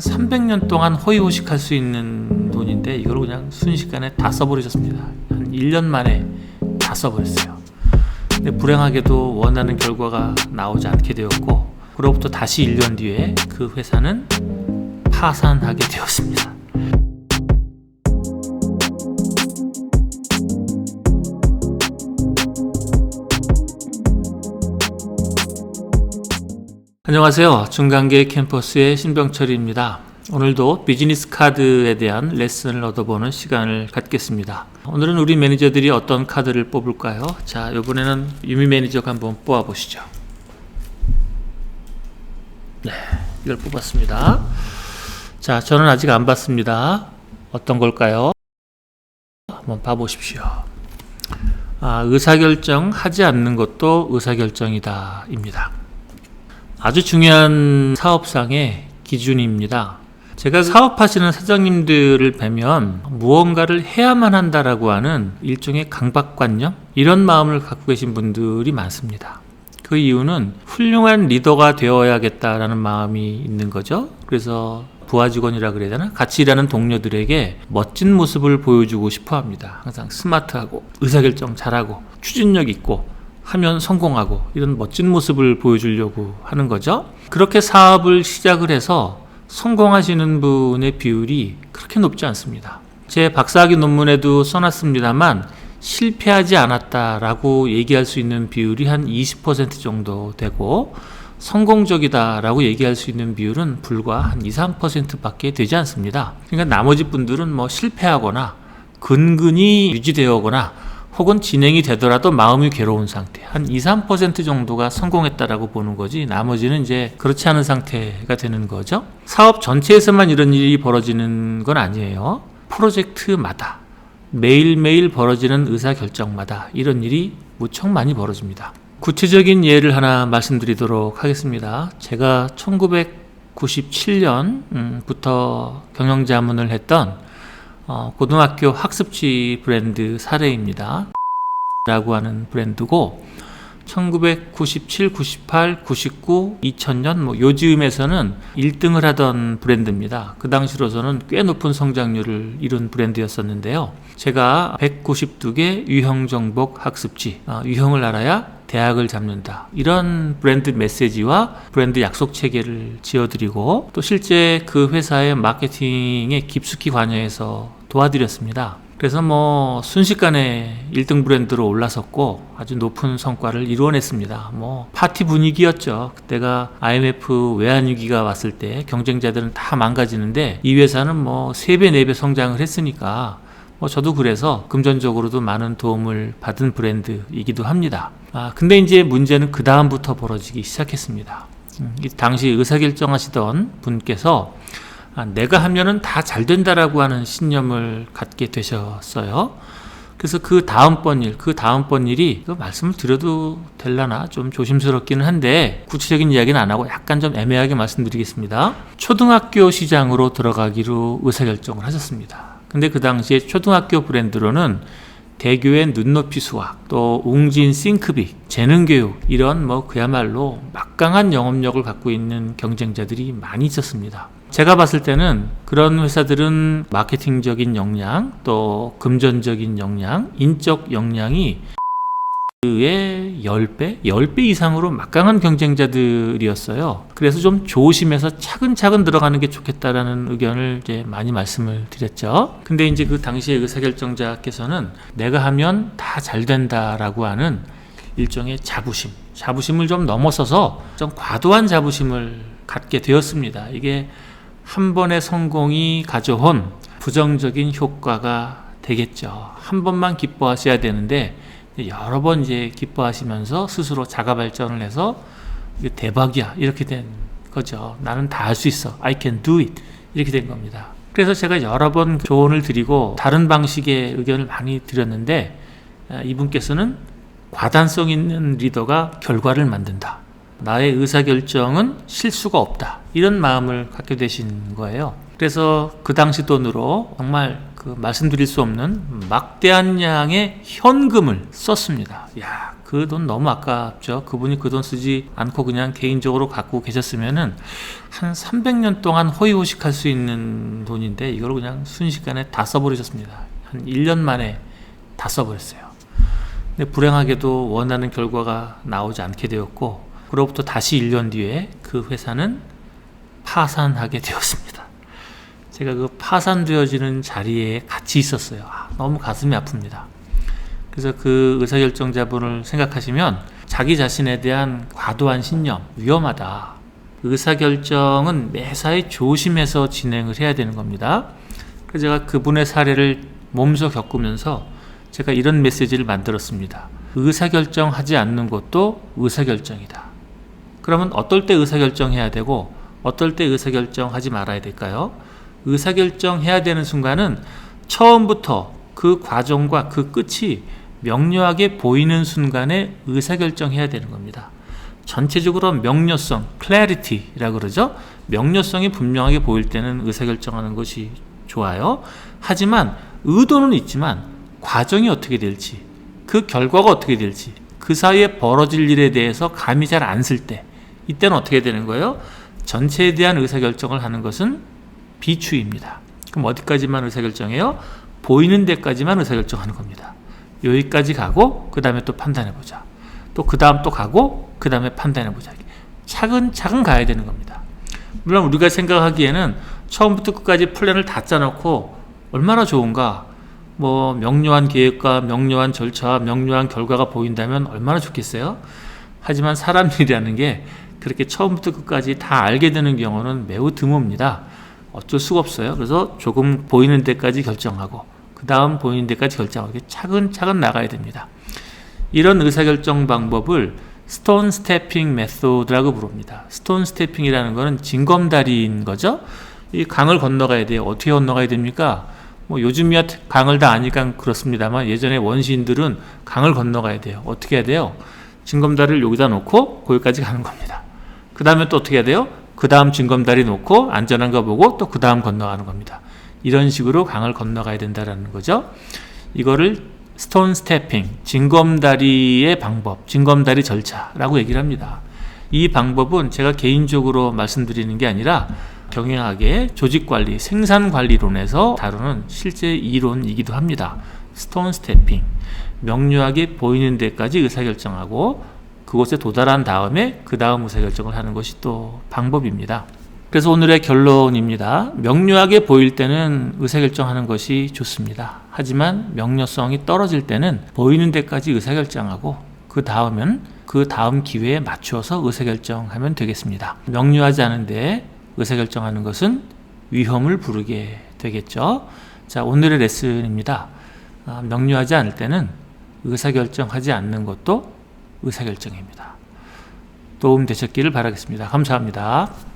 300년 동안 허위호식할 수 있는 돈인데 이걸 그냥 순식간에 다 써버리셨습니다. 한 1년 만에 다 써버렸어요. 근데 불행하게도 원하는 결과가 나오지 않게 되었고 그로부터 다시 1년 뒤에 그 회사는 파산하게 되었습니다. 안녕하세요. 중간계 캠퍼스의 신병철입니다. 오늘도 비즈니스 카드에 대한 레슨을 얻어보는 시간을 갖겠습니다. 오늘은 우리 매니저들이 어떤 카드를 뽑을까요? 자, 이번에는 유미 매니저가 한번 뽑아보시죠. 네, 이걸 뽑았습니다. 자, 저는 아직 안 봤습니다. 어떤 걸까요? 한번 봐보십시오. 아, 의사결정 하지 않는 것도 의사결정이다. 입니다. 아주 중요한 사업상의 기준입니다. 제가 사업하시는 사장님들을 뵈면 무언가를 해야만 한다라고 하는 일종의 강박관념? 이런 마음을 갖고 계신 분들이 많습니다. 그 이유는 훌륭한 리더가 되어야겠다라는 마음이 있는 거죠. 그래서 부하 직원이라 그래야 되나? 같이 일하는 동료들에게 멋진 모습을 보여주고 싶어 합니다. 항상 스마트하고 의사결정 잘하고 추진력 있고 하면 성공하고 이런 멋진 모습을 보여주려고 하는 거죠. 그렇게 사업을 시작을 해서 성공하시는 분의 비율이 그렇게 높지 않습니다. 제 박사학위 논문에도 써놨습니다만 실패하지 않았다라고 얘기할 수 있는 비율이 한 20% 정도 되고 성공적이다라고 얘기할 수 있는 비율은 불과 한 2, 3%밖에 되지 않습니다. 그러니까 나머지 분들은 뭐 실패하거나 근근히 유지되어거나 혹은 진행이 되더라도 마음이 괴로운 상태. 한 2, 3% 정도가 성공했다라고 보는 거지 나머지는 이제 그렇지 않은 상태가 되는 거죠. 사업 전체에서만 이런 일이 벌어지는 건 아니에요. 프로젝트마다 매일매일 벌어지는 의사결정마다 이런 일이 무척 많이 벌어집니다. 구체적인 예를 하나 말씀드리도록 하겠습니다. 제가 1997년부터 경영자문을 했던 어, 고등학교 학습지 브랜드 사례입니다. 라고 하는 브랜드고 1997, 98, 99, 2000년 뭐 요즘에서는 1등을 하던 브랜드입니다. 그 당시로서는 꽤 높은 성장률을 이룬 브랜드였었는데요. 제가 192개 유형 정복 학습지, 아, 유형을 알아야 대학을 잡는다. 이런 브랜드 메시지와 브랜드 약속 체계를 지어드리고 또 실제 그 회사의 마케팅에 깊숙이 관여해서 도와드렸습니다. 그래서 뭐 순식간에 1등 브랜드로 올라섰고 아주 높은 성과를 이루어냈습니다. 뭐 파티 분위기였죠. 그때가 IMF 외환 위기가 왔을 때 경쟁자들은 다 망가지는데 이 회사는 뭐 3배, 4배 성장을 했으니까 뭐 저도 그래서 금전적으로도 많은 도움을 받은 브랜드이기도 합니다. 아, 근데 이제 문제는 그 다음부터 벌어지기 시작했습니다. 음, 이 당시 의사결정하시던 분께서 아, 내가 하면은 다 잘 된다라고 하는 신념을 갖게 되셨어요. 그래서 그 다음번 일, 그 다음번 일이 그 말씀을 드려도 될라나 좀 조심스럽기는 한데 구체적인 이야기는 안 하고 약간 좀 애매하게 말씀드리겠습니다. 초등학교 시장으로 들어가기로 의사결정을 하셨습니다. 근데 그 당시에 초등학교 브랜드로는 대교의 눈높이 수학, 또 웅진 싱크빅, 재능교육 이런 뭐 그야말로 막강한 영업력을 갖고 있는 경쟁자들이 많이 있었습니다. 제가 봤을 때는 그런 회사들은 마케팅적인 역량, 또 금전적인 역량, 인적 역량이 그의 10배, 10배 이상으로 막강한 경쟁자들이었어요. 그래서 좀 조심해서 차근차근 들어가는 게 좋겠다라는 의견을 이제 많이 말씀을 드렸죠. 근데 이제 그 당시에 의사결정자께서는 내가 하면 다 잘 된다라고 하는 일종의 자부심, 자부심을 좀 넘어서서 좀 과도한 자부심을 갖게 되었습니다. 이게 한 번의 성공이 가져온 부정적인 효과가 되겠죠. 한 번만 기뻐하셔야 되는데 여러 번 이제 기뻐하시면서 스스로 자가 발전을 해서 대박이야 이렇게 된 거죠. 나는 다 할 수 있어. I can do it 이렇게 된 겁니다. 그래서 제가 여러 번 조언을 드리고 다른 방식의 의견을 많이 드렸는데 이분께서는 과단성 있는 리더가 결과를 만든다. 나의 의사결정은 실수가 없다. 이런 마음을 갖게 되신 거예요. 그래서 그 당시 돈으로 정말 그 말씀드릴 수 없는 막대한 양의 현금을 썼습니다. 야, 그 돈 너무 아깝죠. 그분이 그 돈 쓰지 않고 그냥 개인적으로 갖고 계셨으면은 한 300년 동안 호의호식할 수 있는 돈인데 이걸 그냥 순식간에 다 써버리셨습니다. 한 1년 만에 다 써버렸어요. 근데 불행하게도 원하는 결과가 나오지 않게 되었고 그로부터 다시 1년 뒤에 그 회사는 파산하게 되었습니다. 제가 그 파산되어지는 자리에 같이 있었어요. 아, 너무 가슴이 아픕니다. 그래서 그 의사결정자분을 생각하시면 자기 자신에 대한 과도한 신념, 위험하다. 의사결정은 매사에 조심해서 진행을 해야 되는 겁니다. 그래서 제가 그분의 사례를 몸소 겪으면서 제가 이런 메시지를 만들었습니다. 의사결정하지 않는 것도 의사결정이다. 그러면 어떨 때 의사결정해야 되고 어떨 때 의사결정하지 말아야 될까요? 의사결정해야 되는 순간은 처음부터 그 과정과 그 끝이 명료하게 보이는 순간에 의사결정해야 되는 겁니다. 전체적으로 명료성, clarity라고 그러죠. 명료성이 분명하게 보일 때는 의사결정하는 것이 좋아요. 하지만 의도는 있지만 과정이 어떻게 될지, 그 결과가 어떻게 될지, 그 사이에 벌어질 일에 대해서 감이 잘 안 쓸 때, 이때는 어떻게 되는 거예요? 전체에 대한 의사결정을 하는 것은 비추입니다. 그럼 어디까지만 의사결정해요? 보이는 데까지만 의사결정하는 겁니다. 여기까지 가고 그 다음에 또 판단해 보자. 또 그 다음 또 가고 그 다음에 판단해 보자. 차근차근 가야 되는 겁니다. 물론 우리가 생각하기에는 처음부터 끝까지 플랜을 다 짜놓고 얼마나 좋은가. 뭐 명료한 계획과 명료한 절차, 명료한 결과가 보인다면 얼마나 좋겠어요. 하지만 사람 일이라는 게 그렇게 처음부터 끝까지 다 알게 되는 경우는 매우 드뭅니다. 어쩔 수가 없어요. 그래서 조금 보이는 데까지 결정하고 그 다음 보이는 데까지 결정하고 차근차근 나가야 됩니다. 이런 의사결정 방법을 스톤 스태핑 메소드라고 부릅니다. 스톤 스태핑이라는 것은 징검다리인 거죠. 이 강을 건너가야 돼요. 어떻게 건너가야 됩니까? 뭐 요즘이야 강을 다 아니까 그렇습니다만 예전에 원시인들은 강을 건너가야 돼요. 어떻게 해야 돼요? 징검다리를 여기다 놓고 거기까지 가는 겁니다. 그 다음에 또 어떻게 해야 돼요? 그 다음 징검다리 놓고 안전한 거 보고 또 그 다음 건너가는 겁니다. 이런 식으로 강을 건너가야 된다라는 거죠. 이거를 스톤 스태핑, 징검다리의 방법, 징검다리 절차라고 얘기를 합니다. 이 방법은 제가 개인적으로 말씀드리는 게 아니라 경영학의 조직관리, 생산관리론에서 다루는 실제 이론이기도 합니다. 스톤 스태핑, 명료하게 보이는 데까지 의사결정하고 그곳에 도달한 다음에 그 다음 의사결정을 하는 것이 또 방법입니다. 그래서 오늘의 결론입니다. 명료하게 보일 때는 의사결정하는 것이 좋습니다. 하지만 명료성이 떨어질 때는 보이는 데까지 의사결정하고 그 다음은 그 다음 기회에 맞추어서 의사결정하면 되겠습니다. 명료하지 않은데 의사결정하는 것은 위험을 부르게 되겠죠. 자, 오늘의 레슨입니다. 아, 명료하지 않을 때는 의사결정하지 않는 것도 의사결정입니다. 도움 되셨기를 바라겠습니다. 감사합니다.